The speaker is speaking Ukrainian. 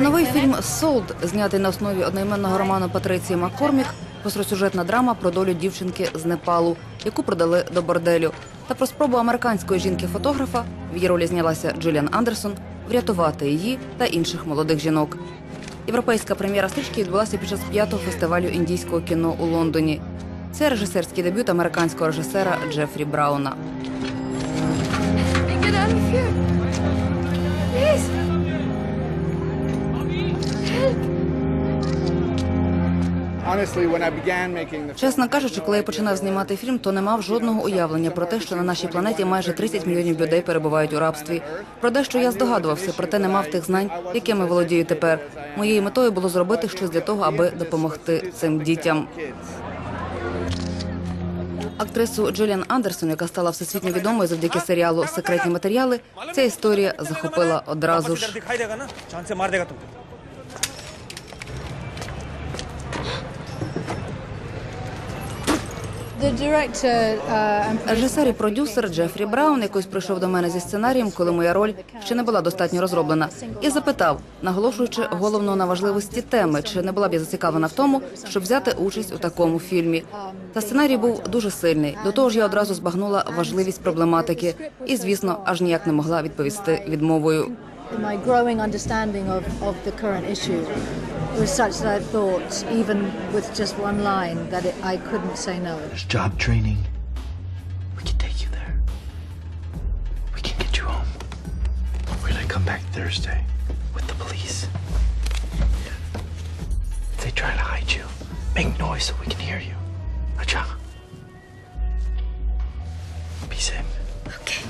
Новий фільм Солд, знятий на основі одноіменного роману Патриції Маккормік, гостросюжетна драма про долю дівчинки з Непалу, яку продали до борделю, та про спробу американської жінки-фотографа в її ролі знялася Джиліан Андерсон врятувати її та інших молодих жінок. Європейська прем'єра стрічки відбулася під час п'ятого фестивалю індійського кіно у Лондоні. Це режисерський дебют американського режисера Джефрі Брауна. Чесно кажучи, коли я починав знімати фільм, то не мав жодного уявлення про те, що на нашій планеті майже 30 мільйонів людей перебувають у рабстві. Про дещо я здогадувався, проте не мав тих знань, якими володію тепер. Моєю метою було зробити щось для того, аби допомогти цим дітям. Актрису Джиліан Андерсон, яка стала всесвітньо відомою завдяки серіалу Секретні матеріали, ця історія захопила одразу ж. Режисер і продюсер Джефрі Браун якось прийшов до мене зі сценарієм, коли моя роль ще не була достатньо розроблена, і запитав, наголошуючи головно на важливості теми, чи не була б я зацікавлена в тому, щоб взяти участь у такому фільмі. Та сценарій був дуже сильний. До того ж, я одразу збагнула важливість проблематики, і звісно, аж ніяк не могла відповісти відмовою. was such that I thought, even with just one line, that it, I couldn't say no. There's job training. We can take you there. We can get you home. We're gonna come back Thursday with the police. If they try to hide you, make noise so we can hear you. Acha. Be safe. Okay.